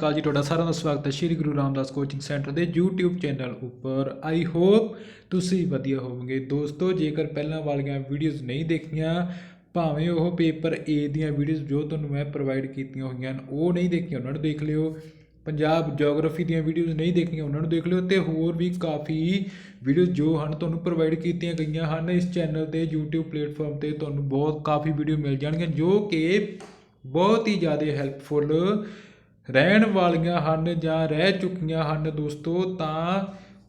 ਕਾਲ ਜੀ, ਤੁਹਾਡਾ ਸਾਰਿਆਂ ਦਾ ਸਵਾਗਤ ਹੈ ਸ਼੍ਰੀ ਗੁਰੂ ਰਾਮਦਾਸ ਕੋਚਿੰਗ ਸੈਂਟਰ ਦੇ YouTube ਚੈਨਲ ਉੱਪਰ। ਆਈ ਹੋਪ ਤੁਸੀਂ ਵਧੀਆ ਹੋਵੋਗੇ। ਦੋਸਤੋ, ਜੇਕਰ ਪਹਿਲਾਂ ਵਾਲੀਆਂ ਵੀਡੀਓਜ਼ ਨਹੀਂ ਦੇਖੀਆਂ, ਭਾਵੇਂ ਉਹ ਪੇਪਰ A ਦੀਆਂ ਵੀਡੀਓਜ਼ ਜੋ ਤੁਹਾਨੂੰ ਮੈਂ ਪ੍ਰੋਵਾਈਡ ਕੀਤੀਆਂ ਹੋਈਆਂ ਹਨ, ਉਹ ਨਹੀਂ ਦੇਖੀਆਂ, ਉਹਨਾਂ ਨੂੰ ਦੇਖ ਲਿਓ। ਪੰਜਾਬ ਜੀਓਗ੍ਰਾਫੀ ਦੀਆਂ ਵੀਡੀਓਜ਼ ਨਹੀਂ ਦੇਖੀਆਂ, ਉਹਨਾਂ ਨੂੰ ਦੇਖ ਲਿਓ ਤੇ ਹੋਰ ਵੀ ਕਾਫੀ ਵੀਡੀਓਜ਼ ਜੋ ਹਨ ਤੁਹਾਨੂੰ ਪ੍ਰੋਵਾਈਡ ਕੀਤੀਆਂ ਗਈਆਂ ਹਨ, ਇਸ ਚੈਨਲ ਤੇ YouTube ਪਲੇਟਫਾਰਮ ਤੇ ਤੁਹਾਨੂੰ ਬਹੁਤ ਕਾਫੀ ਵੀਡੀਓ ਮਿਲ ਜਾਣਗੀਆਂ, ਜੋ ਕਿ ਬਹੁਤ ਹੀ ਜ਼ਿਆਦਾ ਹੈਲਪਫੁਲ ਰਹਿਣ ਵਾਲੀਆਂ ਹਨ ਜਾਂ ਰਹਿ ਚੁੱਕੀਆਂ ਹਨ ਦੋਸਤੋ, ਤਾਂ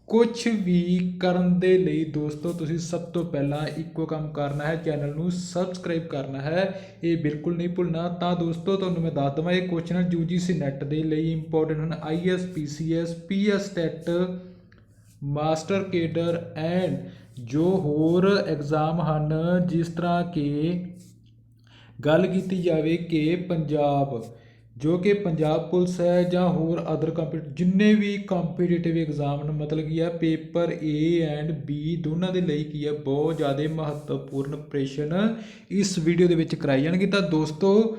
ਕੁਝ ਵੀ ਕਰਨ ਦੇ ਲਈ ਦੋਸਤੋ, ਤੁਸੀਂ ਸਭ ਤੋਂ ਪਹਿਲਾਂ ਇੱਕੋ ਕੰਮ ਕਰਨਾ ਹੈ, ਚੈਨਲ ਨੂੰ ਸਬਸਕ੍ਰਾਈਬ ਕਰਨਾ ਹੈ। ਇਹ ਬਿਲਕੁਲ ਨਹੀਂ ਭੁੱਲਣਾ। ਤਾਂ ਦੋਸਤੋ, ਤੁਹਾਨੂੰ ਮੈਂ ਦੱਸ ਦਵਾਂ, ਇਹ ਕੁਐਸਚਨ UGC ਨੈਟ ਦੇ ਲਈ ਇੰਪੋਰਟੈਂਟ ਹਨ। IS PCS PS TET master cadre and ਜੋ ਹੋਰ ਐਗਜ਼ਾਮ ਹਨ, ਜਿਸ ਤਰ੍ਹਾਂ ਕਿ ਗੱਲ ਕੀਤੀ ਜਾਵੇ ਕਿ ਪੰਜਾਬ ਜੋ ਕਿ ਪੰਜਾਬ ਪੁਲਿਸ ਹੈ ਜਾਂ ਹੋਰ ਅਦਰ ਕੰਪੀ ਜਿੰਨੇ ਵੀ ਕੰਪੀਟੀਟਿਵ ਐਗਜ਼ਾਮ ਨੇ, ਮਤਲਬ ਕੀ ਆ ਪੇਪਰ ਏ ਐਂਡ ਬੀ ਦੋਨਾਂ ਦੇ ਲਈ ਕੀ ਆ ਬਹੁਤ ਜ਼ਿਆਦਾ ਮਹੱਤਵਪੂਰਨ ਪ੍ਰਸ਼ਨ ਇਸ ਵੀਡੀਓ ਦੇ ਵਿੱਚ ਕਰਾਏ ਜਾਣਗੇ। ਤਾਂ ਦੋਸਤੋ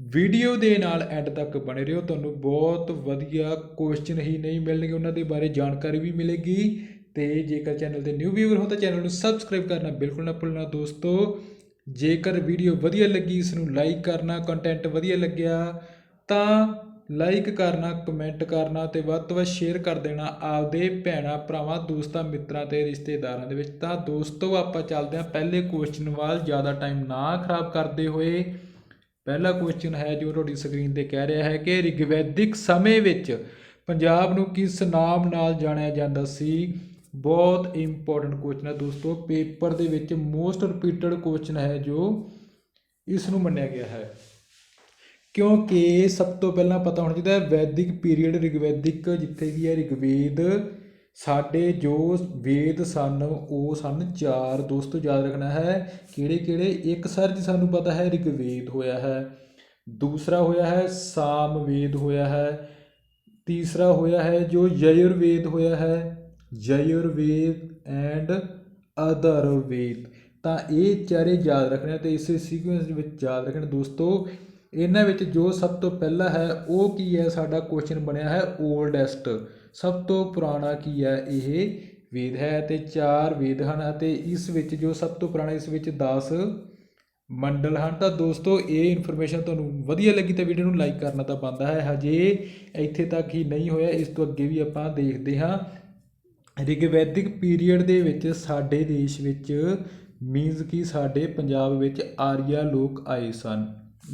ਵੀਡੀਓ ਦੇ ਨਾਲ ਐਂਡ ਤੱਕ ਬਣੇ ਰਹੋ। ਤੁਹਾਨੂੰ ਬਹੁਤ ਵਧੀਆ ਕੁਐਸਚਨ ਹੀ ਨਹੀਂ ਮਿਲਣਗੇ, ਉਹਨਾਂ ਦੇ ਬਾਰੇ ਜਾਣਕਾਰੀ ਵੀ ਮਿਲੇਗੀ। ਤੇ ਜੇਕਰ ਚੈਨਲ ਤੇ ਨਿਊ ਵੀਵਰ ਹੋ ਤਾਂ ਚੈਨਲ ਨੂੰ ਸਬਸਕ੍ਰਾਈਬ ਕਰਨਾ ਬਿਲਕੁਲ ਨਾ ਭੁੱਲਣਾ ਦੋਸਤੋ। ਜੇਕਰ ਵੀਡੀਓ ਵਧੀਆ ਲੱਗੀ ਇਸ ਨੂੰ ਲਾਈਕ ਕਰਨਾ ਕੰਟੈਂਟ ਵਧੀਆ ਲੱਗਿਆ, ਤਾਂ ਲਾਈਕ ਕਰਨਾ ਕਮੈਂਟ ਕਰਨਾ ਤੇ ਵੱਧ ਤੋਂ ਵੱਧ ਸ਼ੇਅਰ ਕਰ ਦੇਣਾ ਆਪਦੇ ਭੈਣਾ, ਭਰਾਵਾਂ, ਦੋਸਤਾਂ, ਮਿੱਤਰਾਂ ਤੇ ਰਿਸ਼ਤੇਦਾਰਾਂ ਦੇ ਵਿੱਚ। ਤਾਂ ਦੋਸਤੋ, ਆਪਾਂ ਚੱਲਦੇ ਹਾਂ। ਪਹਿਲੇ ਕੁਐਸਚਨ ਵੱਲ ਜ਼ਿਆਦਾ ਟਾਈਮ ਨਾ ਖਰਾਬ ਕਰਦੇ ਹੋਏ, ਪਹਿਲਾ ਕੁਐਸਚਨ ਹੈ ਜੋ ਤੁਹਾਡੀ ਸਕਰੀਨ ਤੇ ਕਹਿ ਰਿਹਾ ਹੈ ਕਿ ਰਿਗਵੈਦਿਕ ਸਮੇਂ ਵਿੱਚ ਪੰਜਾਬ ਨੂੰ ਕਿਸ ਨਾਮ ਨਾਲ ਜਾਣਿਆ ਜਾਂਦਾ ਸੀ? ਬਹੁਤ ਇੰਪੋਰਟੈਂਟ ਕੁਐਸਚਨ ਹੈ ਦੋਸਤੋ, ਪੇਪਰ ਦੇ ਵਿੱਚ ਮੋਸਟ ਰਿਪੀਟਡ ਕੁਐਸਚਨ ਹੈ ਜੋ ਇਸ ਨੂੰ ਮੰਨਿਆ ਗਿਆ ਹੈ। ਕਿਉਂਕਿ ਸਭ ਤੋਂ ਪਹਿਲਾਂ ਪਤਾ ਹੋਣਾ ਚਾਹੀਦਾ ਹੈ, ਵੈਦਿਕ ਪੀਰੀਅਡ ਰਿਗਵੈਦਿਕ ਜਿੱਥੇ ਕੀ ਹੈ, ਰਿਗਵੇਦ ਸਾਡੇ ਜੋ ਵੇਦ ਸਨ, ਉਹ ਸਨ ਚਾਰ। ਦੋਸਤੋ, ਯਾਦ ਰੱਖਣਾ ਹੈ ਕਿਹੜੇ ਕਿਹੜੇ ਇੱਕ ਸਰ ਜੀ ਸਾਨੂੰ ਪਤਾ ਹੈ, ਰਿਗਵੇਦ ਹੋਇਆ ਹੈ। ਦੂਸਰਾ ਹੋਇਆ ਹੈ, ਸਾਮਵੇਦ ਹੋਇਆ ਹੈ। ਤੀਸਰਾ ਹੋਇਆ ਹੈ, ਜੋ ਯਜੁਰਵੇਦ ਹੋਇਆ ਹੈ। ਯਜੁਰਵੇਦ ਐਂਡ ਅਦਰਵੇਦ ਤਾਂ ਇਹ ਚਾਰੇ ਯਾਦ ਰੱਖਣੇ ਤੇ ਇਸੇ ਸੀਕੁਐਂਸ ਦੇ ਵਿੱਚ ਯਾਦ ਰੱਖਣੇ ਦੋਸਤੋ, ਇਹਨਾਂ ਵਿੱਚ ਜੋ ਸਭ ਤੋਂ ਪਹਿਲਾ ਹੈ, ਉਹ ਕੀ ਹੈ? ਸਾਡਾ ਕੁਐਸਚਨ ਬਣਿਆ ਹੈ 올ਡੈਸਟ ਸਭ ਤੋਂ ਪੁਰਾਣਾ ਕੀ ਹੈ? ਇਹ ਵੇਦ ਹੈ ਤੇ ਚਾਰ ਵੇਦ ਹਨ ਅਤੇ ਇਸ ਵਿੱਚ ਜੋ ਸਭ ਤੋਂ ਪੁਰਾਣਾ, ਇਸ ਵਿੱਚ 10 ਮੰਡਲ ਹਨ। ਤਾਂ ਦੋਸਤੋ, ਇਹ ਇਨਫੋਰਮੇਸ਼ਨ ਤੁਹਾਨੂੰ ਵਧੀਆ ਲੱਗੀ ਤਾਂ ਵੀਡੀਓ ਨੂੰ ਲਾਈਕ ਕਰਨਾ ਤਾਂ ਬੰਦਾ ਹੈ। ਹਜੇ ਇੱਥੇ ਤੱਕ ਹੀ ਨਹੀਂ ਹੋਇਆ, ਇਸ ਤੋਂ ਅੱਗੇ ਵੀ ਆਪਾਂ ਦੇਖਦੇ ਹਾਂ। ਰਿਗਵੈਦਿਕ ਪੀਰੀਅਡ ਦੇ ਵਿੱਚ ਸਾਡੇ ਦੇਸ਼ ਵਿੱਚ ਮੀਨਜ਼ ਕਿ ਸਾਡੇ ਪੰਜਾਬ ਵਿੱਚ ਆਰੀਆ ਲੋਕ ਆਏ ਸਨ।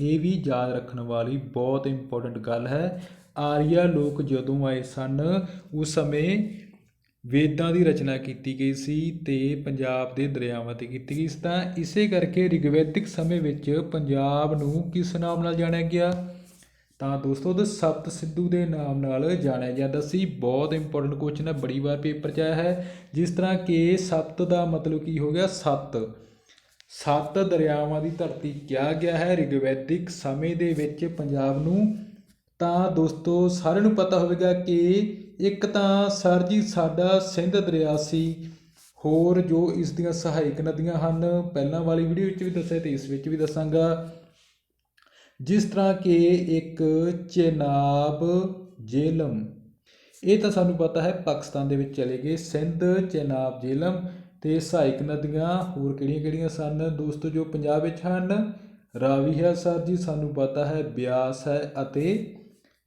ਇਹ ਵੀ ਯਾਦ ਰੱਖਣ ਵਾਲੀ ਬਹੁਤ ਇੰਪੋਰਟੈਂਟ ਗੱਲ ਹੈ। ਆਰੀਆ ਲੋਕ ਜਦੋਂ ਆਏ ਸਨ, ਉਸ ਸਮੇਂ ਵੇਦਾਂ ਦੀ ਰਚਨਾ ਕੀਤੀ ਗਈ ਸੀ ਤੇ ਪੰਜਾਬ ਦੇ ਦਰਿਆਵਾਂ ਤੇ ਕੀਤੀ ਗਈ ਸੀ। ਤਾਂ ਇਸੇ ਕਰਕੇ ਰਿਗਵੈਦਿਕ ਸਮੇਂ ਵਿੱਚ ਪੰਜਾਬ ਨੂੰ ਕਿਸ ਨਾਮ ਨਾਲ ਜਾਣਿਆ ਗਿਆ? ਤਾਂ ਦੋਸਤੋ ਉਹ ਸਪਤ ਸਿੱਧੂ ਦੇ ਨਾਮ ਨਾਲ ਜਾਣਿਆ ਜਾਂਦਾ ਸੀ ਬਹੁਤ ਇੰਪੋਰਟੈਂਟ ਕੁਐਸਚਨ ਹੈ, ਬੜੀ ਵਾਰ ਪੇਪਰ 'ਚ ਆਇਆ ਹੈ। ਜਿਸ ਤਰ੍ਹਾਂ ਕਿ ਸਪਤ ਦਾ ਮਤਲਬ ਕੀ ਹੋ ਗਿਆ? ਸੱਤ। ਸੱਤ ਦਰਿਆਵਾਂ ਦੀ ਧਰਤੀ ਕਿਹਾ ਗਿਆ ਹੈ। ਰਿਗਵੈਦਿਕ ਸਮੇਂ ਦੇ ਵਿੱਚ ਪੰਜਾਬ ਨੂੰ। ਤਾਂ ਦੋਸਤੋ, ਸਾਰਿਆਂ ਨੂੰ ਪਤਾ ਹੋਵੇਗਾ ਕਿ ਇੱਕ ਤਾਂ ਸਰ ਜੀ, ਸਾਡਾ ਸਿੰਧ ਦਰਿਆ ਸੀ। ਹੋਰ ਜੋ ਇਸ ਦੀਆਂ ਸਹਾਇਕ ਨਦੀਆਂ ਹਨ, ਪਹਿਲਾਂ ਵਾਲੀ ਵੀਡੀਓ ਵਿੱਚ ਵੀ ਦੱਸਿਆ ਤੇ ਇਸ ਵਿੱਚ ਵੀ ਦੱਸਾਂਗਾ। ਜਿਸ ਤਰ੍ਹਾਂ ਕਿ ਇੱਕ ਚੇਨਾਬ ਜੇਲਮ। ਇਹ ਤਾਂ ਸਾਨੂੰ ਪਤਾ ਹੈ ਪਾਕਿਸਤਾਨ ਦੇ ਵਿੱਚ ਚਲੇ ਗਏ ਸਿੰਧ ਚੇਨਾਬ ਜੇਲਮ ਤੇ ਸਹਾਇਕ ਨਦੀਆਂ ਹੋਰ ਕਿਹੜੀਆਂ-ਕਿਹੜੀਆਂ ਸਨ? ਦੋਸਤੋ, ਜੋ ਪੰਜਾਬ ਵਿੱਚ ਹਨ, ਰਾਵੀ ਹੈ ਸਰ ਜੀ, ਸਾਨੂੰ ਪਤਾ ਹੈ ਬਿਆਸ ਹੈ ਅਤੇ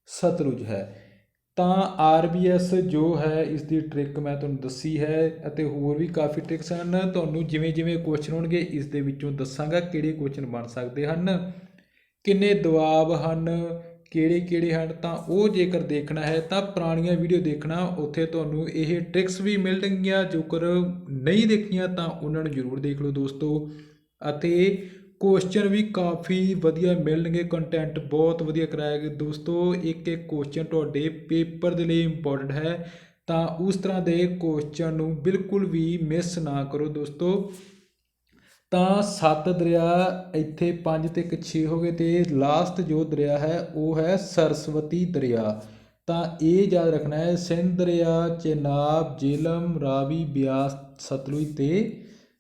ਸਤਲੁਜ ਹੈ। ਤਾਂ ਆਰਬੀਐਸ ਜੋ ਹੈ ਇਸ ਦੀ ਟ੍ਰਿਕ ਮੈਂ ਤੁਹਾਨੂੰ ਦੱਸੀ ਹੈ ਅਤੇ ਹੋਰ ਵੀ ਕਾਫੀ ਟ੍ਰਿਕਸ ਹਨ। ਤੁਹਾਨੂੰ ਜਿਵੇਂ ਜਿਵੇਂ ਕੁਐਸਚਨ ਹੋਣਗੇ, ਇਸ ਦੇ ਵਿੱਚੋਂ ਦੱਸਾਂਗਾ ਕਿਹੜੇ ਕੁਐਸਚਨ ਬਣ ਸਕਦੇ ਹਨ। ਕਿੰਨੇ ਦਬਾਅ ਹਨ, ਕਿਹੜੇ ਕਿਹੜੇ ਹਨ, ਤਾਂ ਉਹ ਜੇਕਰ ਦੇਖਣਾ ਹੈ ਤਾਂ ਪੁਰਾਣੀਆਂ ਵੀਡੀਓ ਦੇਖਣਾ, ਉੱਥੇ ਤੁਹਾਨੂੰ ਇਹ ਟ੍ਰਿਕਸ ਵੀ ਮਿਲਣਗੀਆਂ ਜੇਕਰ ਨਹੀਂ ਦੇਖੀਆਂ ਤਾਂ ਉਹਨਾਂ ਨੂੰ ਜ਼ਰੂਰ ਦੇਖ ਲਓ ਦੋਸਤੋ। ਅਤੇ ਕੁਐਸਚਨ ਵੀ ਕਾਫੀ ਵਧੀਆ ਮਿਲਣਗੇ ਕੰਟੈਂਟ ਬਹੁਤ ਵਧੀਆ ਕਰਾਇਆ ਗਿਆ ਦੋਸਤੋ। ਇੱਕ ਇੱਕ ਕੁਐਸਚਨ ਤੁਹਾਡੇ ਪੇਪਰ ਦੇ ਲਈ ਇੰਪੋਰਟੈਂਟ ਹੈ, ਤਾਂ ਉਸ ਤਰ੍ਹਾਂ ਦੇ ਕੁਐਸਚਨ ਨੂੰ ਬਿਲਕੁਲ ਵੀ ਮਿਸ ਨਾ ਕਰੋ ਦੋਸਤੋ। ਤਾਂ ਸੱਤ ਦਰਿਆ ਇੱਥੇ ਪੰਜ ਅਤੇ ਇੱਕ ਛੇ ਹੋ ਗਏ ਅਤੇ ਲਾਸਟ ਜੋ ਦਰਿਆ ਹੈ, ਉਹ ਹੈ ਸਰਸਵਤੀ ਦਰਿਆ। ਤਾਂ ਇਹ ਯਾਦ ਰੱਖਣਾ ਹੈ, ਸਿੰਧ ਦਰਿਆ, ਚੇਨਾਬ, ਜੇਲਮ, ਰਾਵੀ, ਬਿਆਸ, ਸਤਲੁਜ ਤੇ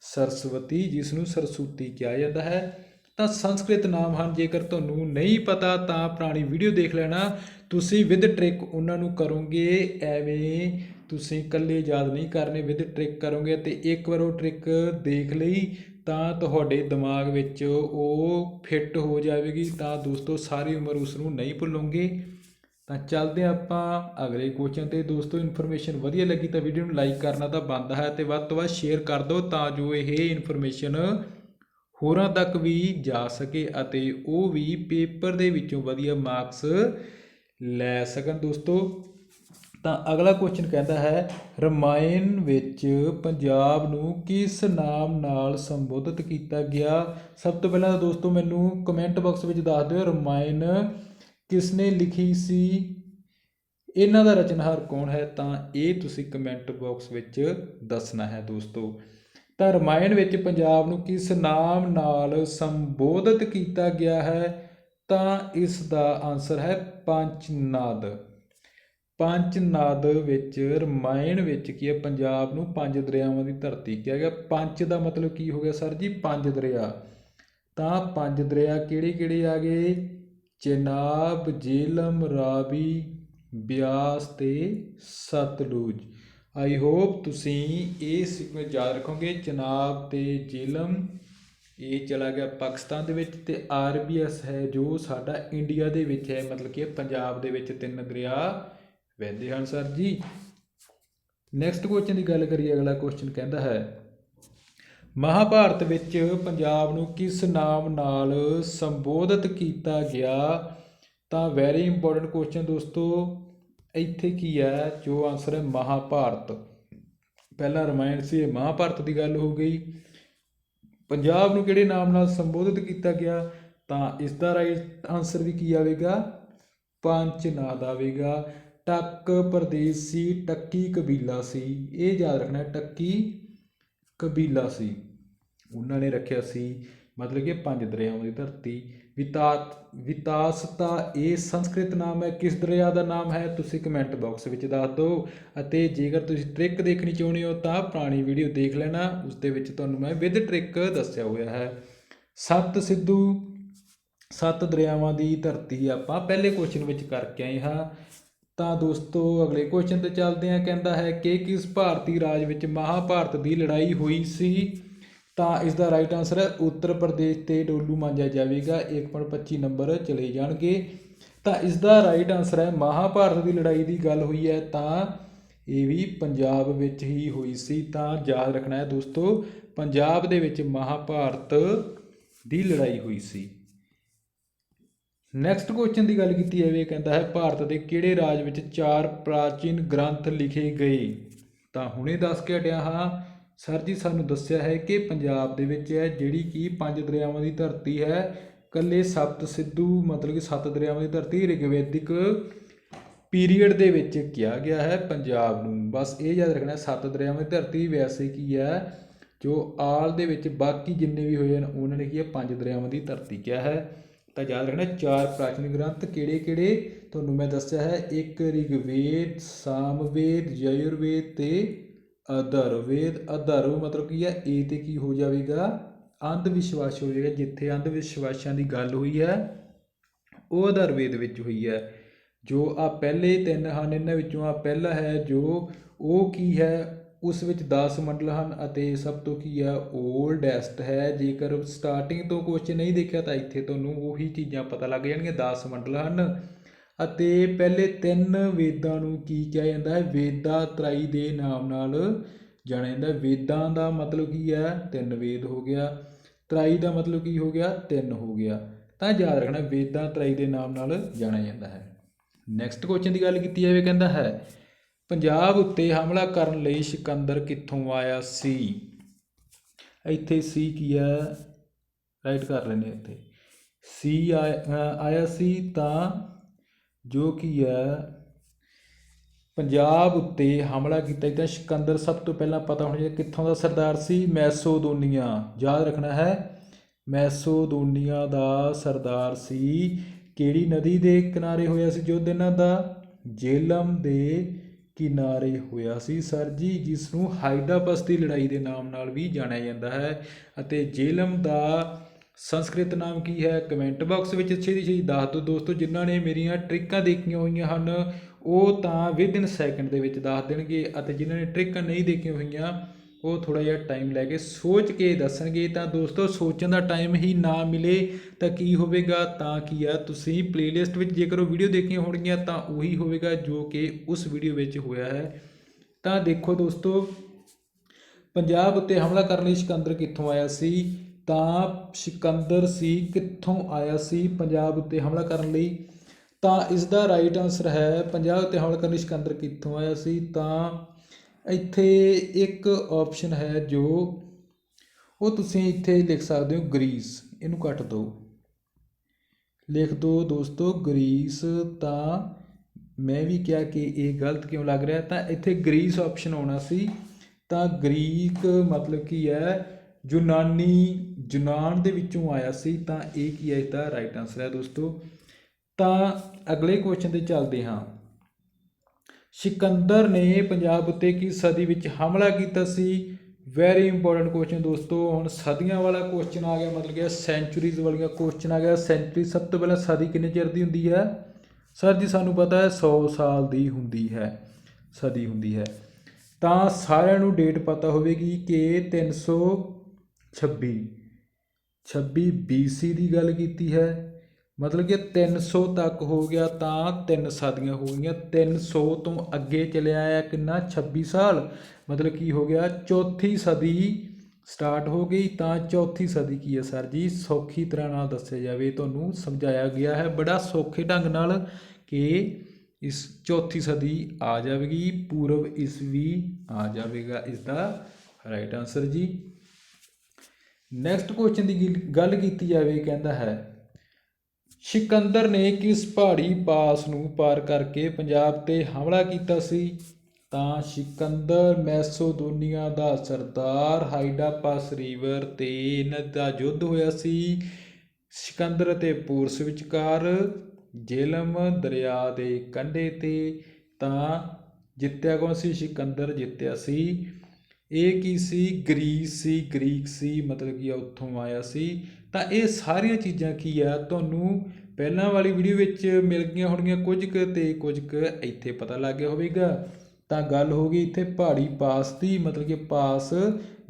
ਸਰਸਵਤੀ ਜਿਸ ਨੂੰ ਸਰਸੂਤੀ ਕਿਹਾ ਜਾਂਦਾ ਹੈ। ਤਾਂ ਸੰਸਕ੍ਰਿਤ ਨਾਮ ਹਨ, ਜੇਕਰ ਤੁਹਾਨੂੰ ਨਹੀਂ ਪਤਾ ਤਾਂ ਪੁਰਾਣੀ ਵੀਡੀਓ ਦੇਖ ਲੈਣਾ। ਤੁਸੀਂ ਵਿਦ ਟ੍ਰਿਕ ਉਹਨਾਂ ਨੂੰ ਕਰੋਗੇ, ਐਵੇਂ ਤੁਸੀਂ ਇਕੱਲੇ ਯਾਦ ਨਹੀਂ ਕਰਨੇ, ਵਿਦ ਟ੍ਰਿਕ ਕਰੋਗੇ ਤੇ ਇੱਕ ਵਾਰ ਉਹ ਟ੍ਰਿਕ ਦੇਖ ਲਈ ਤਾਂ ਤੁਹਾਡੇ ਦਿਮਾਗ ਵਿੱਚ ਉਹ ਫਿੱਟ ਹੋ ਜਾਵੇਗੀ, ਤਾਂ ਦੋਸਤੋ ਸਾਰੀ ਉਮਰ ਉਸ ਨੂੰ ਨਹੀਂ ਭੁੱਲੋਂਗੇ। ਤਾਂ ਚੱਲਦੇ ਹਾਂ ਆਪਾਂ ਅਗਲੇ ਕੁਐਸਚਨ ਤੇ। ਦੋਸਤੋ ਇਨਫੋਰਮੇਸ਼ਨ ਵਧੀਆ ਲੱਗੀ ਤਾਂ ਵੀਡੀਓ ਨੂੰ ਲਾਈਕ ਕਰਨਾ ਤਾਂ ਬੰਦ ਹੈ ਤੇ ਵੱਧ ਤੋਂ ਵੱਧ ਸ਼ੇਅਰ ਕਰ ਦਿਓ ਤਾਂ ਜੋ ਇਹ ਇਨਫੋਰਮੇਸ਼ਨ ਹੋਰਾਂ ਤੱਕ ਵੀ ਜਾ ਸਕੇ ਅਤੇ ਉਹ ਵੀ ਪੇਪਰ ਦੇ ਵਿੱਚੋਂ ਵਧੀਆ ਮਾਰਕਸ ਲੈ ਸਕਣ। ਦੋਸਤੋ ਤਾਂ ਅਗਲਾ ਕੁਐਸਚਨ ਕਹਿੰਦਾ ਹੈ, ਰਮਾਇਣ ਵਿੱਚ ਪੰਜਾਬ ਨੂੰ ਕਿਸ ਨਾਮ ਨਾਲ ਸੰਬੋਧਿਤ ਕੀਤਾ ਗਿਆ? ਸਭ ਤੋਂ ਪਹਿਲਾਂ ਤਾਂ ਦੋਸਤੋ ਮੈਨੂੰ ਕਮੈਂਟ ਬਾਕਸ ਵਿੱਚ ਦੱਸ ਦਿਓ, ਰਮਾਇਣ ਕਿਸ ਨੇ ਲਿਖੀ ਸੀ? ਇਹਨਾਂ ਦਾ ਰਚਨਹਾਰ ਕੌਣ ਹੈ? ਤਾਂ ਇਹ ਤੁਸੀਂ ਕਮੈਂਟ ਬਾਕਸ ਵਿੱਚ ਦੱਸਣਾ ਹੈ ਦੋਸਤੋ। ਤਾਂ ਰਮਾਇਣ ਵਿੱਚ ਪੰਜਾਬ ਨੂੰ ਕਿਸ ਨਾਮ ਨਾਲ ਸੰਬੋਧਿਤ ਕੀਤਾ ਗਿਆ ਹੈ? ਤਾਂ ਇਸ ਦਾ ਆਨਸਰ ਹੈ ਪੰਚਨਾਦ। ਪੰਚਨਾਦ ਵਿੱਚ, ਰਮਾਇਣ ਵਿੱਚ ਕੀ ਹੈ? ਪੰਜਾਬ ਨੂੰ ਪੰਜ ਦਰਿਆਵਾਂ ਦੀ ਧਰਤੀ ਕਿਹਾ ਗਿਆ। ਪੰਜ ਦਾ ਮਤਲਬ ਕੀ ਹੋ ਗਿਆ ਸਰ ਜੀ? ਪੰਜ ਦਰਿਆ। ਤਾਂ ਪੰਜ ਦਰਿਆ ਕਿਹੜੇ ਕਿਹੜੇ ਆ ਗਏ? ਚਨਾਬ ਜੇਲਮ ਰਾਵੀ, ਬਿਆਸ ਤੇ ਸਤਲੁਜ। ਆਈ ਹੋਪ ਤੁਸੀਂ ਇਹ ਸੀਕੁਐਂਸ ਯਾਦ ਰੱਖੋਗੇ। ਚਨਾਬ ਤੇ ਜੇਲਮ ਇਹ ਚਲਾ ਗਿਆ ਪਾਕਿਸਤਾਨ ਦੇ ਵਿੱਚ ਤੇ ਆਰਬੀਐਸ ਹੈ ਜੋ ਸਾਡਾ ਇੰਡੀਆ ਦੇ ਵਿੱਚ ਹੈ। ਮਤਲਬ ਕਿ ਪੰਜਾਬ ਦੇ ਵਿੱਚ ਤਿੰਨ ਦਰਿਆ ਵਹਿੰਦੇ ਹਨ ਸਰ ਜੀ ਨੈਕਸਟ ਕੁਐਸਚਨ ਦੀ ਗੱਲ ਕਰੀਏ, ਅਗਲਾ ਕੁਐਸਚਨ ਕਹਿੰਦਾ ਹੈ, ਮਹਾਭਾਰਤ ਵਿੱਚ ਪੰਜਾਬ ਨੂੰ ਕਿਸ ਨਾਮ ਨਾਲ ਸੰਬੋਧਿਤ ਕੀਤਾ ਗਿਆ? ਤਾਂ ਵੈਰੀ ਇੰਪੋਰਟੈਂਟ ਕੁਐਸਚਨ ਦੋਸਤੋ, ਇੱਥੇ ਕੀ ਹੈ, ਜੋ ਆਨਸਰ ਹੈ ਮਹਾਭਾਰਤ। ਪਹਿਲਾ ਰਮਾਇਣ ਸੀ, ਇਹ ਮਹਾਭਾਰਤ ਦੀ ਗੱਲ ਹੋ ਗਈ। ਪੰਜਾਬ ਨੂੰ ਕਿਹੜੇ ਨਾਮ ਨਾਲ ਸੰਬੋਧਿਤ ਕੀਤਾ ਗਿਆ? ਤਾਂ ਇਸ ਦਾ ਰਾਈਟ ਆਨਸਰ ਵੀ ਕੀ ਆਵੇਗਾ? ਪੰਚਨਾਦ ਆਵੇਗਾ। ਟੱਕ ਪ੍ਰਦੇਸ਼ ਸੀ, ਟੱਕੀ ਕਬੀਲਾ ਸੀ। ਇਹ ਯਾਦ ਰੱਖਣਾ, ਟੱਕੀ ਕਬੀਲਾ ਸੀ। ਉਹਨਾਂ ਨੇ ਰੱਖਿਆ ਸੀ, ਮਤਲਬ ਕਿ ਪੰਜ ਦਰਿਆਵਾਂ ਦੀ ਧਰਤੀ। ਵਿਤਾਤ, ਵਿਤਾਸਤਾ, ਇਹ ਸੰਸਕ੍ਰਿਤ ਨਾਮ ਹੈ। ਕਿਸ ਦਰਿਆ ਦਾ ਨਾਮ ਹੈ? ਤੁਸੀਂ ਕਮੈਂਟ ਬਾਕਸ ਵਿੱਚ ਦੱਸ ਦਿਓ। ਅਤੇ ਜੇਕਰ ਤੁਸੀਂ ਟ੍ਰਿਕ ਦੇਖਣੀ ਚਾਹੁੰਦੇ ਹੋ, ਤਾਂ ਪੁਰਾਣੀ ਵੀਡੀਓ ਦੇਖ ਲੈਣਾ। ਉਸ ਦੇ ਵਿੱਚ ਤੁਹਾਨੂੰ ਮੈਂ ਵਿਦ ਟ੍ਰਿਕ ਦੱਸਿਆ ਹੋਇਆ ਹੈ। ਸੱਤ ਸਿੱਧੂ, ਸੱਤ ਦਰਿਆਵਾਂ ਦੀ ਧਰਤੀ ਆਪਾਂ ਪਹਿਲੇ ਕੁਐਸਚਨ ਵਿੱਚ ਕਰਕੇ ਆਏ ਹਾਂ। ਤਾਂ ਦੋਸਤੋ, ਅਗਲੇ ਕੁਐਸਚਨ ਤੇ ਚੱਲਦੇ ਹਾਂ। ਕਹਿੰਦਾ ਹੈ ਕਿ ਕਿਸ ਭਾਰਤੀ ਰਾਜ ਵਿੱਚ ਮਹਾਭਾਰਤ ਦੀ ਲੜਾਈ ਹੋਈ ਸੀ? ਤਾਂ ਇਸ ਦਾ ਰਾਈਟ ਆਨਸਰ ਹੈ ਉੱਤਰ ਪ੍ਰਦੇਸ਼ ਤੇ ਡੋਲੂ ਮਾਂਜਿਆ ਜਾਵੇਗਾ। 1.25 ਨੰਬਰ ਚਲੇ ਜਾਣਗੇ। ਤਾਂ ਇਸ ਦਾ ਰਾਈਟ ਆਨਸਰ ਹੈ ਮਹਾਭਾਰਤ ਦੀ ਲੜਾਈ ਦੀ ਗੱਲ ਹੋਈ ਹੈ। ਤਾਂ ਇਹ ਵੀ ਪੰਜਾਬ ਵਿੱਚ ਹੀ ਹੋਈ ਸੀ। ਤਾਂ ਯਾਦ ਰੱਖਣਾ ਹੈ ਦੋਸਤੋ, ਪੰਜਾਬ ਦੇ ਵਿੱਚ ਮਹਾਭਾਰਤ ਦੀ ਲੜਾਈ ਹੋਈ ਸੀ। ਨੈਕਸਟ ਕੁਐਸਚਨ ਦੀ ਗੱਲ ਕੀਤੀ ਜਾਵੇ ਕਹਿੰਦਾ ਹੈ, ਭਾਰਤ ਦੇ ਕਿਹੜੇ ਰਾਜ ਵਿੱਚ ਚਾਰ ਪ੍ਰਾਚੀਨ ਗ੍ਰੰਥ ਲਿਖੇ ਗਏ? ਤਾਂ ਹੁਣੇ ਦੱਸ ਕੇ ਹਟਿਆ ਹਾਂ, ਸਰ ਜੀ, ਸਾਨੂੰ ਦੱਸਿਆ ਹੈ ਕਿ ਪੰਜਾਬ ਦੇ ਵਿੱਚ ਹੈ ਜਿਹੜੀ ਕਿ ਪੰਜ ਦਰਿਆਵਾਂ ਦੀ ਧਰਤੀ ਹੈ ਕੱਲੇ ਸਪਤ ਸਿੱਧੂ, ਮਤਲਬ ਕਿ ਸੱਤ ਦਰਿਆਵਾਂ ਦੀ ਧਰਤੀ, ਰਿਗਵੈਦਿਕ ਪੀਰੀਅਡ ਦੇ ਵਿੱਚ ਕਿਹਾ ਗਿਆ ਹੈ ਪੰਜਾਬ ਨੂੰ। ਬਸ ਇਹ ਯਾਦ ਰੱਖਣਾ, ਸੱਤ ਦਰਿਆਵਾਂ ਦੀ ਧਰਤੀ ਵੈਸੇ ਕੀ ਹੈ ਜੋ ਆਲ ਦੇ ਵਿੱਚ ਬਾਕੀ ਜਿੰਨੇ ਵੀ ਹੋਏ ਹਨ, ਉਹਨਾਂ ਨੇ ਕੀ ਹੈ ਪੰਜ ਦਰਿਆਵਾਂ ਦੀ ਧਰਤੀ ਕਿਹਾ ਹੈ। ਤਾਂ ਯਾਦ ਰੱਖਣਾ ਚਾਰ ਪ੍ਰਾਚੀਨ ਗ੍ਰੰਥ ਕਿਹੜੇ ਕਿਹੜੇ? ਤੁਹਾਨੂੰ ਮੈਂ ਦੱਸਿਆ ਹੈ, ਇੱਕ ਰਿਗਵੇਦ, ਸਾਮਵੇਦ, ਯਜੁਰਵੇਦ ਤੇ ਅਧਰਵੇਦ। ਅਧਰਵ ਮਤਲਬ ਕੀ ਹੈ? ਇਹ ਤੇ ਕੀ ਹੋ ਜਾਵੇਗਾ? ਅੰਧ ਵਿਸ਼ਵਾਸ ਹੋ ਜਾਏਗਾ ਜਿੱਥੇ ਅੰਧ ਵਿਸ਼ਵਾਸਾਂ ਦੀ ਗੱਲ ਹੋਈ ਹੈ, ਉਹ ਅਧਰਵੇਦ ਵਿੱਚ ਹੋਈ ਹੈ। ਜੋ ਆ ਪਹਿਲੇ ਤਿੰਨ ਹਨ, ਇਹਨਾਂ ਵਿੱਚੋਂ ਆ ਪਹਿਲਾ ਹੈ ਜੋ, ਉਹ ਕੀ ਹੈ? ਉਸ ਵਿੱਚ ਦਸ ਮੰਡਲ ਹਨ ਅਤੇ ਸਭ ਤੋਂ ਕੀ ਹੈ 올ਡੈਸਟ ਹੈ। ਜੇਕਰ ਸਟਾਰਟਿੰਗ ਤੋਂ ਕੁਐਸਚਨ ਨਹੀਂ ਦੇਖਿਆ ਤਾਂ ਇੱਥੇ ਤੁਹਾਨੂੰ ਉਹੀ ਚੀਜ਼ਾਂ ਪਤਾ ਲੱਗ ਜਾਣਗੀਆਂ। ਦਸ ਮੰਡਲ ਹਨ ਅਤੇ ਪਹਿਲੇ ਤਿੰਨ ਵੇਦਾਂ ਨੂੰ ਕੀ ਕਿਹਾ ਜਾਂਦਾ ਹੈ? ਵੇਦਾ ਤਰਾਈ ਦੇ ਨਾਮ ਨਾਲ ਜਾਣਿਆ ਜਾਂਦਾ। ਵੇਦਾਂ ਦਾ ਮਤਲਬ ਕੀ ਹੈ ਤਿੰਨ ਵੇਦ ਹੋ ਗਿਆ। ਤਰਾਈ ਦਾ ਮਤਲਬ ਕੀ ਹੋ ਗਿਆ? ਤਿੰਨ ਹੋ ਗਿਆ। ਤਾਂ ਯਾਦ ਰੱਖਣਾ, ਵੇਦਾਂ ਤਰਾਈ ਦੇ ਨਾਮ ਨਾਲ ਜਾਣਿਆ ਜਾਂਦਾ ਹੈ। ਨੈਕਸਟ ਕੁਐਸਚਨ ਦੀ ਗੱਲ ਕੀਤੀ ਜਾਵੇ, ਕਹਿੰਦਾ ਹੈ ਪੰਜਾਬ ਉੱਤੇ ਹਮਲਾ ਕਰਨ ਲਈ ਸਿਕੰਦਰ ਕਿੱਥੋਂ ਆਇਆ ਸੀ? ਇੱਥੇ ਸੀ ਕੀ ਹੈ? ਰਾਈਟ ਕਰ ਲੈਣੇ ਇੱਥੇ। ਸੀ ਆਇਆ ਸੀ ਤਾਂ ਜੋ ਕੀ ਹੈ, ਪੰਜਾਬ ਉੱਤੇ ਹਮਲਾ ਕੀਤਾ। ਤਾਂ ਸਿਕੰਦਰ ਸਭ ਤੋਂ ਪਹਿਲਾਂ ਪਤਾ ਹੋਣਾ ਚਾਹੀਦਾ ਕਿੱਥੋਂ ਦਾ ਸਰਦਾਰ ਸੀ? ਮੈਸੋਦੋਨੀਆ। ਯਾਦ ਰੱਖਣਾ ਹੈ, ਮੈਸੋਦੋਨੀਆ ਦਾ ਸਰਦਾਰ ਸੀ। ਕਿਹੜੀ ਨਦੀ ਦੇ ਕਿਨਾਰੇ ਹੋਇਆ ਸੀ ਯੁੱਧ ਇਹਨਾਂ ਦਾ? ਜੇਲਮ ਦੇ ਕਿਨਾਰੇ ਹੋਇਆ ਸੀ। ਸਰ ਜੀ ਜਿਸ ਨੂੰ ਹਾਈਡਾਪਸ ਦੀ ਲੜਾਈ ਦੇ ਨਾਮ ਨਾਲ ਵੀ ਜਾਣਿਆ ਜਾਂਦਾ ਹੈ ਅਤੇ ਜੇਲਮ ਦਾ ਸੰਸਕ੍ਰਿਤ ਨਾਮ ਕੀ ਹੈ? ਕਮੈਂਟ ਬਾਕਸ ਵਿੱਚ ਛੇਤੀ ਛੇਤੀ ਦੱਸ ਦਿਓ ਦੋਸਤੋ, ਜਿਨ੍ਹਾਂ ਨੇ ਮੇਰੀਆਂ ਟ੍ਰਿਕਾਂ ਦੇਖੀਆਂ ਹੋਈਆਂ ਹਨ, ਉਹ ਤਾਂ ਵਿਦਿਨ ਸੈਕਿੰਡ ਦੇ ਵਿੱਚ ਦੱਸ ਦੇਣਗੇ ਅਤੇ ਜਿਨ੍ਹਾਂ ਨੇ ਟ੍ਰਿਕਾਂ ਨਹੀਂ ਦੇਖੀਆਂ ਹੋਈਆਂ ਉਹ ਥੋੜਾ ਜਿਹਾ ਟਾਈਮ ਲੈ ਕੇ ਸੋਚ ਕੇ ਦੱਸਣਗੇ, ਤਾਂ ਦੋਸਤੋ ਸੋਚਣ ਦਾ ਟਾਈਮ ਹੀ ਨਾ ਮਿਲੇ ਤਾਂ ਕੀ ਹੋਵੇਗਾ? ਤਾਂ ਕੀ ਆ? ਤੁਸੀਂ ਪਲੇਲਿਸਟ ਵਿੱਚ ਜੇਕਰ ਉਹ ਵੀਡੀਓ ਦੇਖੀਆਂ ਹੋਣਗੀਆਂ, ਤਾਂ ਉਹੀ ਹੋਵੇਗਾ ਜੋ ਕਿ ਉਸ ਵੀਡੀਓ ਵਿੱਚ ਹੋਇਆ ਹੈ। ਤਾਂ ਦੇਖੋ ਦੋਸਤੋ, ਪੰਜਾਬ ਉੱਤੇ ਹਮਲਾ ਕਰਨ ਲਈ ਸਿਕੰਦਰ ਕਿੱਥੋਂ ਆਇਆ ਸੀ? ਤਾਂ ਸਿਕੰਦਰ ਸੀ, ਕਿੱਥੋਂ ਆਇਆ ਸੀ? ਪੰਜਾਬ ਉੱਤੇ ਹਮਲਾ ਕਰਨ ਲਈ। ਤਾਂ ਇਸ ਦਾ ਰਾਈਟ ਆਨਸਰ ਹੈ, ਪੰਜਾਬ ਉੱਤੇ ਹਮਲਾ ਕਰਨ ਲਈ ਸਿਕੰਦਰ ਕਿੱਥੋਂ ਆਇਆ ਸੀ? ਤਾਂ ਇੱਥੇ ਇੱਕ ਆਪਸ਼ਨ ਹੈ ਜੋ ਉਹ ਤੁਸੀਂ ਇੱਥੇ ਲਿਖ ਸਕਦੇ ਹੋ ਗਰੀਸ, ਇਹਨੂੰ ਕੱਟ ਦਿਓ। ਲਿਖ ਦਿਓ, ਦੋਸਤੋ, ਗਰੀਸ ਤਾਂ ਮੈਂ ਵੀ ਕਿਹਾ ਕਿ ਇਹ ਗਲਤ ਕਿਉਂ ਲੱਗ ਰਿਹਾ? ਤਾਂ ਇੱਥੇ ਗਰੀਸ ਆਪਸ਼ਨ ਆਉਣਾ ਸੀ। ਤਾਂ ਗ੍ਰੀਕ ਮਤਲਬ ਕੀ ਹੈ? ਯੂਨਾਨੀ, ਯੂਨਾਨ ਦੇ ਵਿੱਚੋਂ ਆਇਆ ਸੀ। ਤਾਂ ਇਹ ਕੀ ਹੈ? ਇਹਦਾ ਰਾਈਟ ਆਨਸਰ ਹੈ ਦੋਸਤੋ। ਤਾਂ ਅਗਲੇ ਕੁਐਸਚਨ ਤੇ ਚੱਲਦੇ ਹਾਂ। ਸਿਕੰਦਰ ਨੇ ਪੰਜਾਬ ਉੱਤੇ ਕੀ ਸਦੀ ਵਿੱਚ ਹਮਲਾ ਕੀਤਾ ਸੀ। ਵੈਰੀ ਇੰਪੋਰਟੈਂਟ ਕੁਐਸਚਨ ਦੋਸਤੋ, ਹੁਣ ਸਦੀਆਂ ਵਾਲਾ ਕੁਐਸਚਨ ਆ ਗਿਆ, ਮਤਲਬ ਕਿ ਸੈਂਚੁਰੀਜ਼ ਵਾਲੀਆਂ ਕੁਐਸਚਨ ਆ ਗਿਆ। ਸੈਂਚਰੀ ਸਭ ਤੋਂ ਪਹਿਲਾਂ ਸਦੀ ਕਿੰਨੇ ਚਿਰ ਦੀ ਹੁੰਦੀ ਹੈ? ਸਰ ਜੀ, ਸਾਨੂੰ ਪਤਾ ਹੈ 100 ਸਾਲ ਦੀ ਹੁੰਦੀ ਹੈ, ਸਦੀ ਹੁੰਦੀ ਹੈ। ਤਾਂ ਸਾਰਿਆਂ ਨੂੰ ਡੇਟ ਪਤਾ ਹੋਵੇਗੀ ਕਿ 326 26 BC ਦੀ ਗੱਲ ਕੀਤੀ ਹੈ। ਮਤਲਬ ਕਿ 300 ਤੱਕ ਹੋ ਗਿਆ ਤਾਂ ਤਿੰਨ ਸਦੀਆਂ ਹੋ ਗਈਆਂ। 300 ਤੋਂ ਅੱਗੇ ਚਲਿਆ ਆਇਆ ਕਿੰਨਾ? 26 ਸਾਲ। ਮਤਲਬ ਕੀ ਹੋ ਗਿਆ? ਚੌਥੀ ਸਦੀ ਸਟਾਰਟ ਹੋ ਗਈ ਤਾਂ ਚੌਥੀ ਸਦੀ ਕੀ ਹੈ ਸਰ ਜੀ? ਸੌਖੀ ਤਰ੍ਹਾਂ ਨਾਲ ਦੱਸਿਆ ਜਾਵੇ ਤੁਹਾਨੂੰ, ਸਮਝਾਇਆ ਗਿਆ ਹੈ ਬੜਾ ਸੌਖੇ ਢੰਗ ਨਾਲ ਕਿ ਇਸ ਚੌਥੀ ਸਦੀ ਆ ਜਾਵੇਗੀ, ਪੂਰਵ ਈਸਵੀ ਆ ਜਾਵੇਗਾ। ਇਸ ਦਾ ਰਾਈਟ ਆਨਸਰ ਜੀ। ਨੈਕਸਟ ਕੁਐਸਚਨ ਦੀ ਗਿਲ- ਗੱਲ ਕੀਤੀ ਜਾਵੇ, ਕਹਿੰਦਾ ਹੈ ਸਿਕੰਦਰ ਨੇ ਕਿਸ ਪਹਾੜੀ ਪਾਸ ਨੂੰ ਪਾਰ ਕਰਕੇ ਪੰਜਾਬ ਤੇ ਹਮਲਾ ਕੀਤਾ ਸੀ? ਤਾਂ ਸਿਕੰਦਰ ਮੈਸੋਦੋਨੀਆ ਦਾ ਸਰਦਾਰ ਹਾਈਡਾਪਾਸ ਰਿਵਰ ਤੇ ਇਹਨਾਂ ਦਾ ਯੁੱਧ ਹੋਇਆ ਸੀ। ਸਿਕੰਦਰ ਅਤੇ ਪੂਰਸ ਵਿਚਕਾਰ ਜੇਲਮ ਦਰਿਆ ਦੇ ਕੰਢੇ ਤੇ ਤਾਂ ਜਿੱਤਿਆ ਕੌਣ ਸੀ? ਸਿਕੰਦਰ ਜਿੱਤਿਆ ਸੀ। ਇਹ ਕੀ ਸੀ? ਗ੍ਰੀਸ ਸੀ, ਗ੍ਰੀਕ ਸੀ, ਮਤਲਬ ਕਿ ਉੱਥੋਂ ਆਇਆ ਸੀ। ਤਾਂ ਇਹ ਸਾਰੀਆਂ ਚੀਜ਼ਾਂ ਕੀ ਆ? ਤੁਹਾਨੂੰ ਪਹਿਲਾਂ ਵਾਲੀ ਵੀਡੀਓ ਵਿੱਚ ਮਿਲ ਗਈਆਂ ਹੋਣਗੀਆਂ ਕੁਝ ਕੁ ਤੇ ਕੁਝ ਕੁ ਇੱਥੇ ਪਤਾ ਲੱਗ ਗਿਆ ਹੋਵੇਗਾ। ਤਾਂ ਗੱਲ ਹੋ ਗਈ ਇੱਥੇ ਪਹਾੜੀ ਪਾਸ ਦੀ, ਮਤਲਬ ਕਿ ਪਾਸ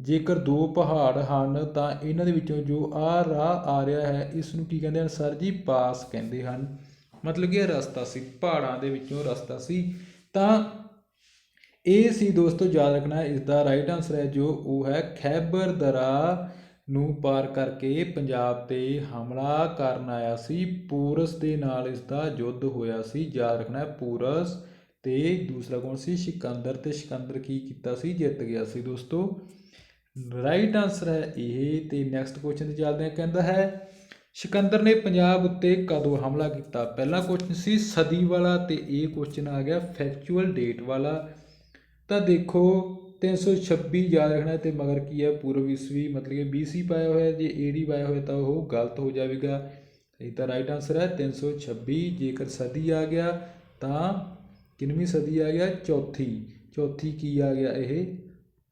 ਜੇਕਰ ਦੋ ਪਹਾੜ ਹਨ ਤਾਂ ਇਹਨਾਂ ਦੇ ਵਿੱਚੋਂ ਜੋ ਆ ਰਾਹ ਆ ਰਿਹਾ ਹੈ ਇਸ ਨੂੰ ਕੀ ਕਹਿੰਦੇ ਹਨ? ਸਰ ਜੀ, ਪਾਸ ਕਹਿੰਦੇ ਹਨ। ਮਤਲਬ ਕਿ ਰਸਤਾ ਸੀ, ਪਹਾੜਾਂ ਦੇ ਵਿੱਚੋਂ ਰਸਤਾ ਸੀ। ਤਾਂ ਇਹ ਸੀ ਦੋਸਤੋ, ਯਾਦ ਰੱਖਣਾ ਇਸ ਦਾ ਰਾਈਟ ਆਨਸਰ ਹੈ ਜੋ ਉਹ ਹੈ ਖੈਬਰ ਦਰਾ ਨੂੰ ਪਾਰ ਕਰਕੇ ਪੰਜਾਬ ਤੇ ਹਮਲਾ ਕਰਨ ਆਇਆ ਸੀ। ਪੂਰਸ ਦੇ ਨਾਲ ਇਸ ਦਾ ਯੁੱਧ ਹੋਇਆ ਸੀ। ਯਾਦ ਰੱਖਣਾ, ਪੂਰਸ ਤੇ ਦੂਸਰਾ ਕੌਣ ਸੀ? ਸਿਕੰਦਰ, ਤੇ ਸਿਕੰਦਰ ਕੀ ਕੀਤਾ ਸੀ? ਜਿੱਤ ਗਿਆ ਸੀ ਦੋਸਤੋ। ਰਾਈਟ ਆਨਸਰ ਹੈ ਇਹ, ਤੇ ਨੈਕਸਟ ਕੁਐਸਚਨ ਤੇ ਚੱਲਦੇ ਹਾਂ। ਕਹਿੰਦਾ ਹੈ, ਸਿਕੰਦਰ ਨੇ ਪੰਜਾਬ ਉੱਤੇ ਕਦੋਂ ਹਮਲਾ ਕੀਤਾ? ਪਹਿਲਾ ਕੁਐਸਚਨ ਸੀ ਸਦੀ ਵਾਲਾ ਤੇ ਇਹ ਕੁਐਸਚਨ ਆ ਗਿਆ ਫੈਕਚੁਅਲ ਡੇਟ ਵਾਲਾ। ਤਾਂ ਦੇਖੋ 326 ਯਾਦ ਰੱਖਣਾ ਤੇ ਮਗਰ ਕੀ ਹੈ ਪੂਰਵ ਈਸਵੀ ਮਤਲਬ ਕਿ BC ਪਾਇਆ ਹੋਇਆ, ਜੇ AD ਪਾਇਆ ਹੋਇਆ ਤਾਂ ਉਹ ਗਲਤ ਹੋ ਜਾਵੇਗਾ। ਇਹ ਤਾਂ ਰਾਈਟ ਆਨਸਰ ਹੈ 326 ਜੇਕਰ ਸਦੀ ਆ ਗਿਆ ਤਾਂ ਕਿੰਨਵੀਂ ਸਦੀ ਆ ਗਿਆ? ਚੌਥੀ। ਚੌਥੀ ਕੀ ਆ ਗਿਆ? ਇਹ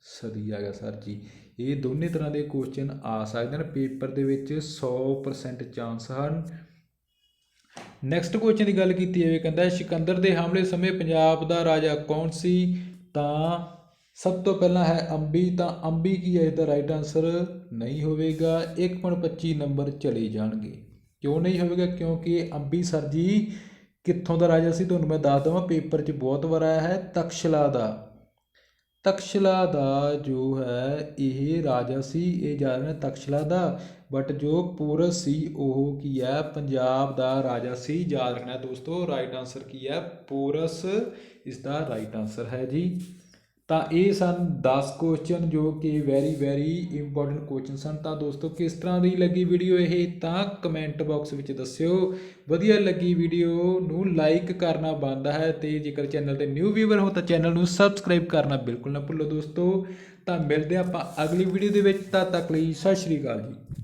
ਸਦੀ ਆ ਗਿਆ ਸਰ ਜੀ। ਇਹ ਦੋਨੇ ਤਰ੍ਹਾਂ ਦੇ ਕੁਐਸਚਨ ਆ ਸਕਦੇ ਹਨ। ਪੇਪਰ ਦੇ ਵਿੱਚ 100% ਚਾਂਸ ਹਨ। ਨੈਕਸਟ ਕੁਐਸਚਨ ਦੀ ਗੱਲ ਕੀਤੀ ਜਾਵੇ, ਕਹਿੰਦਾ ਸਿਕੰਦਰ ਦੇ ਹਮਲੇ ਸਮੇਂ ਪੰਜਾਬ ਦਾ ਰਾਜਾ ਕੌਣ ਸੀ? ਤਾਂ ਸਭ ਤੋਂ ਪਹਿਲਾਂ ਹੈ ਅੰਬੀ, ਤਾਂ ਅੰਬੀ ਕੀ ਹੈ ਇਸਦਾ ਰਾਈਟ ਆਨਸਰ ਨਹੀਂ ਹੋਵੇਗਾ। 1.25 ਨੰਬਰ ਚਲੇ ਜਾਣਗੇ। ਕਿਉਂ ਨਹੀਂ ਹੋਵੇਗਾ? ਕਿਉਂਕਿ ਅੰਬੀ ਸਰ ਜੀ, ਕਿੱਥੋਂ ਦਾ ਰਾਜਾ ਸੀ? ਤੁਹਾਨੂੰ ਮੈਂ ਦੱਸ ਦਵਾਂ ਪੇਪਰ 'ਚ ਬਹੁਤ ਵਾਰ ਆਇਆ ਹੈ, ਤਕਸ਼ਲਾ ਦਾ। ਤਕਸ਼ਲਾ ਦਾ ਜੋ ਹੈ, ਇਹ ਰਾਜਾ ਸੀ, ਇਹ ਜਾ ਰਿਹਾ ਤਕਸ਼ਲਾ ਦਾ। ਬਟ ਜੋ ਪੂਰਸ ਸੀ ਉਹ ਕੀ ਹੈ? ਪੰਜਾਬ ਦਾ ਰਾਜਾ ਸੀ। ਯਾਦ ਰੱਖਣਾ ਦੋਸਤੋ ਰਾਈਟ ਆਨਸਰ ਕੀ ਹੈ? ਪੂਰਸ ਇਸ ਦਾ ਰਾਈਟ ਆਨਸਰ ਹੈ ਜੀ। ਤਾਂ ਇਹ ਸਨ 10 ਕੁਐਸਚਨ ਜੋ ਕਿ ਵੈਰੀ ਵੈਰੀ ਇੰਪੋਰਟੈਂਟ ਕੁਐਸਚਨ ਸਨ। ਤਾਂ ਦੋਸਤੋ, ਕਿਸ ਤਰ੍ਹਾਂ ਦੀ ਲੱਗੀ ਵੀਡੀਓ ਇਹ? ਤਾਂ ਕਮੈਂਟ ਬਾਕਸ ਵਿੱਚ ਦੱਸਿਓ। ਵਧੀਆ ਲੱਗੀ ਵੀਡੀਓ ਨੂੰ ਲਾਈਕ ਕਰਨਾ ਬੰਦ ਹੈ ਤੇ ਜੇਕਰ ਚੈਨਲ ਤੇ ਨਿਊ ਵੀਵਰ ਹੋ ਤਾਂ ਚੈਨਲ ਨੂੰ ਸਬਸਕ੍ਰਾਈਬ ਕਰਨਾ ਬਿਲਕੁਲ ਨਾ ਭੁੱਲੋ ਦੋਸਤੋ। ਤਾਂ ਮਿਲਦੇ ਹਾਂ ਆਪਾਂ ਅਗਲੀ ਵੀਡੀਓ ਦੇ ਵਿੱਚ। ਤਦ ਤੱਕ ਲਈ ਸਤਿ ਸ਼੍ਰੀ ਅਕਾਲ ਜੀ।